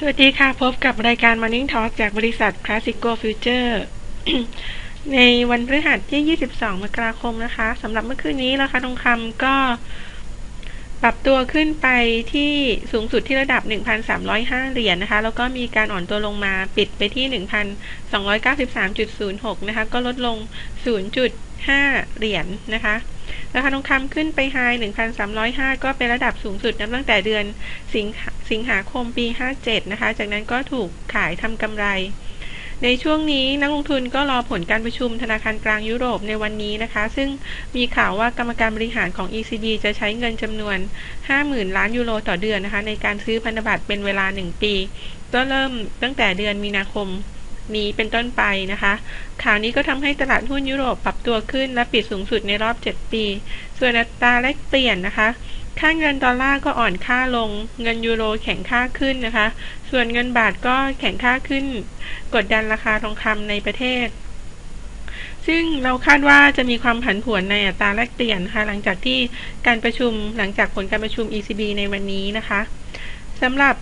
สวัสดีค่ะ พบกับรายการ Morning Talk จากบริษัท Classico Future ในวันพฤหัสที่ 22 มกราคมนะคะสำหรับเมื่อคืนนี้ราคาทองคำก็ ปรับตัวขึ้นไปที่สูงสุดที่ระดับ 1,305 เหรียญนนะคะ แล้วก็มีการอ่อนตัวลงมาปิดไปที่ 1,293.06 นะคะ ก็ลดลง 0.5 เหรียญนนะคะ ราคาทองคำขึ้นไปไฮ1,305 ก็เป็นระดับสูงสุดนับตั้งแต่เดือนสิงสงหาคมปี 57 นะคะ จากนั้นก็ถูกขายทำกำไร ในช่วงนี้นักลงทุนก็รอผลการประชุมธนาคารกลางยุโรปในวันนี้นะคะ ซึ่งมีข่าวว่ากรรมการบริหารของ ECB จะใช้เงินจำนวน 50,000 ล้านยูโรต่อเดือนนะคะ ในการซื้อพันธบัตรเป็นเวลา 1 ปี ก็เริ่มตั้งแต่เดือนมีนาคม นี้เป็นต้นไปนะคะข่าวนี้ก็ทำให้ตลาดหุ้นยุโรปปรับตัวขึ้นและปิดสูงสุดในรอบ 7 ปี ส่วนอัตราแลกเปลี่ยนนะคะค่าเงินดอลลาร์ก็อ่อนค่าลง เงินยูโรแข็งค่าขึ้นนะคะ ส่วนเงินบาทก็แข็งค่าขึ้น กดดันราคาทองคำในประเทศ ซึ่งเราคาดว่าจะมีความผันผวนในอัตราแลกเปลี่ยนค่ะหลังจากที่การประชุมหลังจากผลการประชุม ECB ในวันนี้นะคะสำหรับ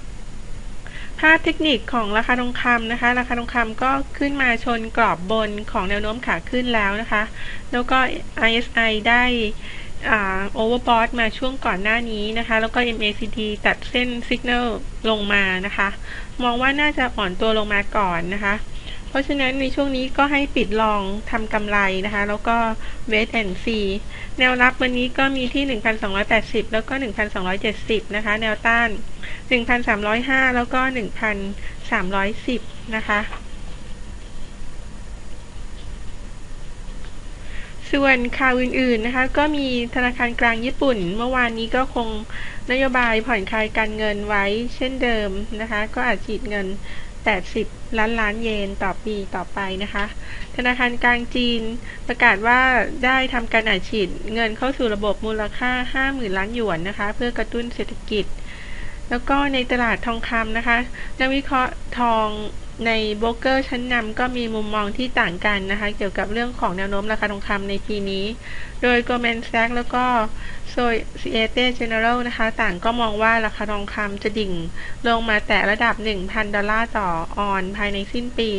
ภาพเทคนิคของราคาทองคำนะคะ ราคาทองคำก็ขึ้นมาชนกรอบบนของแนวโน้มขาขึ้นแล้วนะคะ แล้วก็ ISI ได้โอเวอร์บอทมาช่วงก่อนหน้านี้นะคะ แล้วก็ MACD ตัดเส้นสัญญาณลงมานะคะ มองว่าน่าจะอ่อนตัวลงมาก่อนนะคะ ราะฉะนั้นในช่วงนี้ก็ให้ปิดลองทำกำไรนะคะ แล้วก็ wait and see แนวรับวันนี้ก็มีที่ 1,280 แล้วก็ 1,270 นะคะ แนวต้าน 1,305 แล้วก็ 1,310 นะคะ ส่วนข่าวอื่นๆนะคะ ก็มีธนาคารกลางญี่ปุ่น เมื่อวานนี้ก็คงนโยบายผ่อนคลายการเงินไว้เช่นเดิมนะคะ ก็อาจฉีดเงิน 80 ล้านล้านเยนต่อปีต่อไปนะคะ ธนาคารกลางจีนประกาศว่าได้ทำการอัดฉีดเงินเข้าสู่ระบบมูลค่า 50,000 ล้านหยวนนะคะ เพื่อกระตุ้นเศรษฐกิจ แล้วก็ในตลาดทองคำนะคะ นักวิเคราะห์ทอง ในโบรกเกอร์ชั้นนำก็มีมุมมองที่ต่างกันนะคะ เกี่ยวกับเรื่องของแนวโน้มราคาทองคำในปีนี้ โดย Goldman Sachs แล้วก็ Societe General นะคะ ต่างก็มองว่าราคาทองคำจะดิ่งลงมาแต่ระดับ 1,000 ดอลลาร์ต่อออนภายในสิ้นปี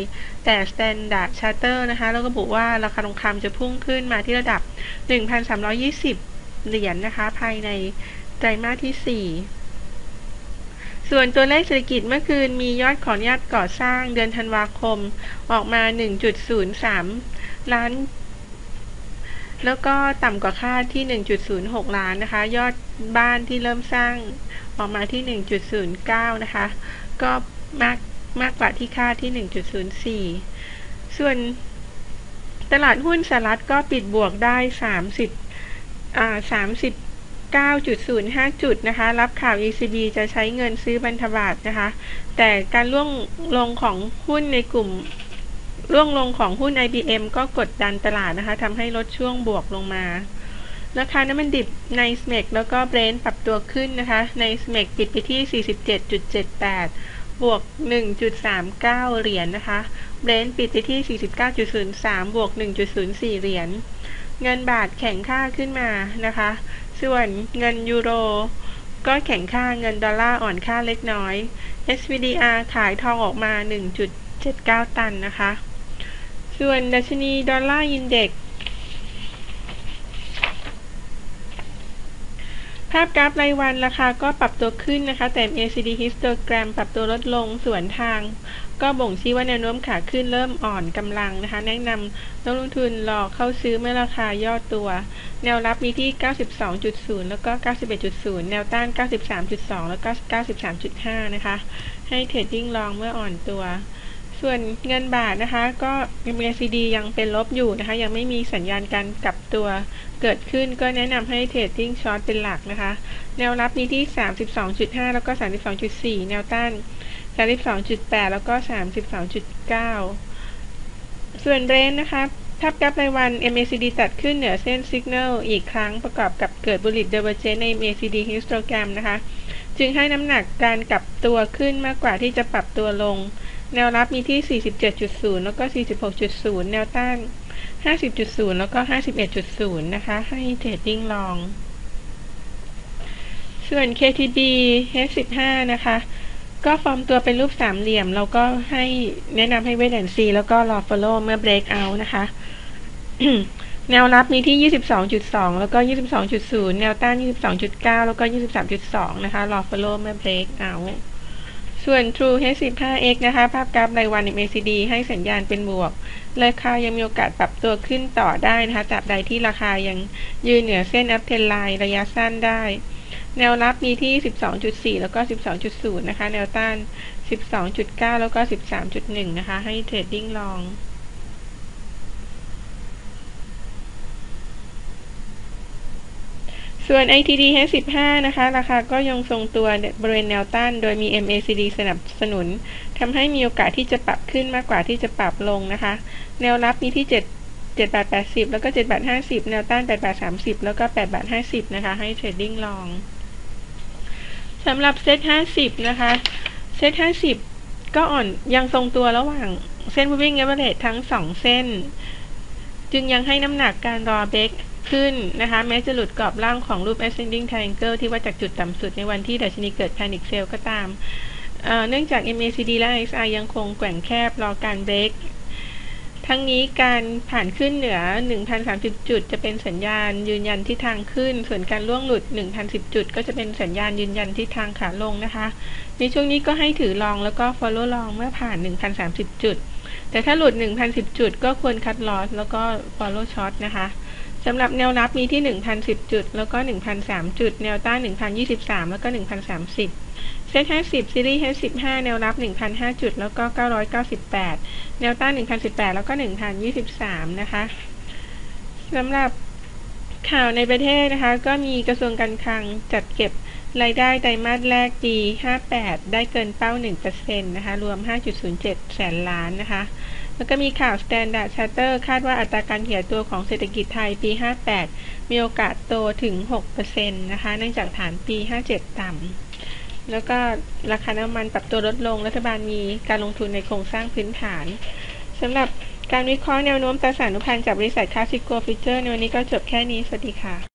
แต่ Standard Charter นะคะ แล้วก็บอกว่าราคาทองคำจะพุ่งขึ้นมาที่ระดับ 1,320 เหรียญนนะคะ ภายในไตรมาสที่ 4 ส่วนตัวเลขเศรษฐกิจเมื่อคืนมียอดขออนุญาตก่อสร้างเดือนธันวาคมออกมา 1.03 ล้าน แล้วก็ต่ำกว่าคาดที่ 1.06 ล้านนะคะ ยอดบ้านที่เริ่มสร้างออกมาที่ 1.09 นะคะ ก็มากมากกว่าที่คาดที่ 1.04 ส่วนตลาดหุ้นสหรัฐก็ปิดบวกได้ 30 อ่า 30 9.05 จุดนะคะ รับข่าว ECB จะใช้เงินซื้อบันทบาทนะคะ แต่การล่วงลงของหุ้นในกลุ่มร่วงลงของหุ้น IBM ก็กดดันตลาดนะคะทำให้ลดช่วงบวกลงมา ราคาน้ำมันดิบในสเมกแล้วก็เบรนท์ปรับตัวขึ้นนะคะ ในสเมกปิดไปที่ 47.78 บวก 1.39 เหรียญนนะคะ เบรนท์ปิดไปที่ 49.03 บวก 1.04 เหรียญ เงินบาทแข็งค่าขึ้นมานะคะ ส่วนเงินยูโร ก็แข็งค่าเงินดอลลาร์อ่อนค่าเล็กน้อย SVDR ขายทองออกมา 1.79 ตันนะคะ ส่วนดัชนีดอลลาร์อินเด็กภาพกราฟรายวันราคาก็ปรับตัวขึ้นนะคะ แต่ MACD histogram ปรับตัวลดลงส่วนทาง ก็บ่งชี้ว่าแนวโน้มขาขึ้นเริ่มอ่อนกำลังนะคะ แนะนำนักลงทุนรอเข้าซื้อเมื่อราคาย่อตัว แนวรับมีที่ 92.0 แล้วก็ 91.0 แนวต้าน 93.2 แล้วก็ 93.5 นะคะ ให้เทรดดิ้งลองเมื่ออ่อนตัว ส่วนเงินบาทนะคะ ก็ MACD ยังเป็นลบอยู่นะคะ ยังไม่มีสัญญาณการกลับตัวเกิดขึ้นก็แนะนำให้เทรดดิ้งช็อตเป็นหลักนะคะ แนวรับมีที่ 32.5 แล้วก็ 32.4 แนวต้าน 32.8 แล้วก็ 32.9 ส่วนเรนนะคะทับกับรายวัน MACD ตัดขึ้นเหนือเส้น Signal อีกครั้งประกอบกับเกิดบุลิตเดเวอร์เจนใน MACD histogram นะคะ จึงให้น้ำหนักการกลับตัวขึ้นมากกว่าที่จะปรับตัวลง แนวรับมีที่ 47.0 แล้วก็ 46.0 แนวต้าน 50.0 แล้วก็ 51.0 นะคะ ให้เทรดดิ้งลอง ส่วน KTB H15 นะคะ ก็ฟอร์มตัวเป็นรูปสามเหลี่ยม เราก็ให้แนะนำให้เวทแอนซีแล้วก็รอ follow เมื่อ break out นะคะ แนวรับมีที่ 22.2 แล้วก็ 22.0 แนวต้าน 22.9 แล้วก็ 23.2 นะคะ รอ follow เมื่อ break out ส่วน True H15X นะคะ ภาพกราฟรายวัน MACD ให้สัญญาณเป็นบวก ราคายังมีโอกาสปรับตัวขึ้นต่อได้นะคะตราบใดที่ราคายังยืนเหนือเส้น uptrend line ระยะสั้นได้ แนวรับมีที่ 12.4 แล้วก็ 12.0 นะคะ แนวต้าน 12.9 แล้วก็ 13.1 นะคะ ให้เทรดดิ้งลอง ส่วน ITD H15 นะคะ ราคาก็ยังทรงตัวบริเวณแนวต้าน โดยมี MACD สนับสนุนทำให้มีโอกาสที่จะปรับขึ้นมากกว่าที่จะปรับลงนะคะ แนวรับมีที่ 7 7บาท80 แล้วก็7บาท50 แนวต้าน8บาท30 แล้วก็8บาท50 นะคะ ให้เทรดดิ้งลอง สำหรับเซต50นะคะ เซต50ก็อ่อนยังทรงตัวระหว่างเส้น moving average ทั้ง2เส้น จึงยังให้น้ำหนักการรอเบรกขึ้นนะคะ แม้จะหลุดกรอบล่างของรูป ascending triangle ที่ว่าจากจุดต่ำสุดในวันที่ดัชนีเกิด panic sell ก็ตามเนื่องจาก MACD และ RSI ยังคงแกว่งแคบรอการเบรก ทั้งนี้การผ่านขึ้นเหนือ 1,030 จุด จะเป็นสัญญาณยืนยันทิศทางขึ้น ส่วนการล่วงหลุด 1,010 จุด ก็จะเป็นสัญญาณยืนยันทิศทางขาลงนะคะ ในช่วงนี้ก็ให้ถือลองแล้วก็ follow ลองเมื่อผ่าน 1,030 จุด แต่ถ้าหลุด 1,010 จุด ก็ควรคัดลอสแล้วก็ follow short นะคะ สำหรับแนวรับมีที่ 1,010 จุด แล้วก็ 1,003 จุด แนวต้าน1,023 แล้วก็ 1,030 เซ็ต50 ซีรีส์ H15 แนวรับ 1,005 จุด แล้วก็ 998 แนวต้าน1,018 แล้วก็ 1,023 นะคะสำหรับข่าวในประเทศนะคะ ก็มีกระทรวงการคลังจัดเก็บรายได้ไตรมาสแรกปี58 ได้เกินเป้า 1%นะคะ รวม 5.07 แสนล้านนะคะ แล้วก็มีข่าว Standard Charter คาดว่าอัตราการเหี่ยตัวของเศรษฐกิจไทยปี 58 มีโอกาสโตถึง 6%นะคะ เนื่องจากฐานปี 57 ต่ำ แล้วก็ราคาน้ำมันปรับตัวลดลง รัฐบาลมีการลงทุนในโครงสร้างพื้นฐานสำหรับการวิเคราะห์แนวโน้มตราสารนุพันธ์จากบริษัทคาสิโกฟิเจอร์ในวันนี้ก็จบแค่นี้ สวัสดีค่ะ